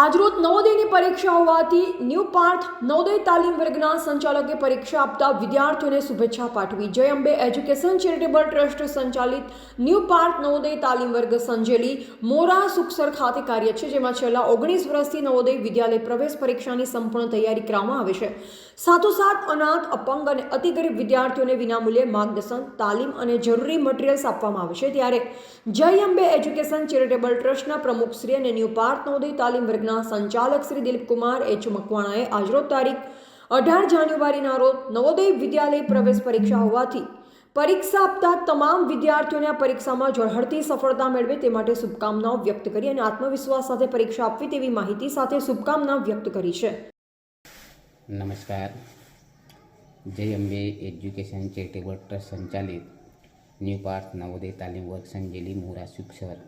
આજરોજ નવોદયની પરીક્ષા હોવાથી ન્યૂ પાર્થ નવોદય તાલીમ વર્ગના સંચાલકે પરીક્ષા આપતા વિદ્યાર્થીઓને શુભેચ્છા પાઠવી. Jay Ambe education charitable trust સંચાલિત ન્યૂ પાર્થ નવોદય તાલીમ વર્ગ સંજેલી મોરા સુખસર ખાતે કાર્ય છે, જેમાં છેલ્લા ઓગણીસ વર્ષથી નવોદય વિદ્યાલય પ્રવેશ પરીક્ષાની સંપૂર્ણ તૈયારી કરવામાં આવે છે. સાથોસાથ અનાથ, અપંગ અને અતિ ગરીબ વિદ્યાર્થીઓને વિનામૂલ્યે માર્ગદર્શન, તાલીમ અને જરૂરી મટીરિયલ્સ આપવામાં આવે છે. ત્યારે જય અંબે એજ્યુકેશન ચેરિટેબલ ટ્રસ્ટના પ્રમુખ શ્રી અને ન્યૂ પાર્થ નવોદય તાલીમ વર્ગના સંચાલક શ્રી દિલીપકુમાર એચ. મકવાણાએ આજરોજ તારીખ અઢાર જાન્યુઆરીના રોજ નવોદય વિદ્યાલય પ્રવેશ પરીક્ષા હોવાથી પરીક્ષા આપતા તમામ વિદ્યાર્થીઓને આ પરીક્ષામાં ઝળહળતી સફળતા મેળવે તે માટે શુભકામનાઓ વ્યક્ત કરી અને આત્મવિશ્વાસ સાથે પરીક્ષા આપવી તેવી માહિતી સાથે શુભકામના વ્યક્ત કરી છે. નમસ્કાર. Jay Ambe education charitable trust સંચાલિત ન્યૂ પાર્થ નવોદય તાલીમ વર્ગ સંજેલી મોરા સુક્ષર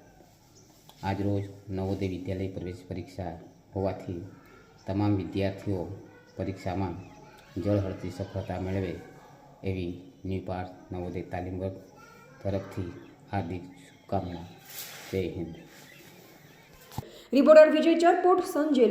આજરોજ નવોદય વિદ્યાલય પ્રવેશ પરીક્ષા હોવાથી તમામ વિદ્યાર્થીઓ પરીક્ષામાં જળહળતી સફળતા મેળવે એવી ન્યૂ નવોદય તાલીમ વર્ગ તરફથી હાર્દિક શુભકામના. જય હિન્દ. રિપોર્ટર વિજય ચરપોટ, સંજય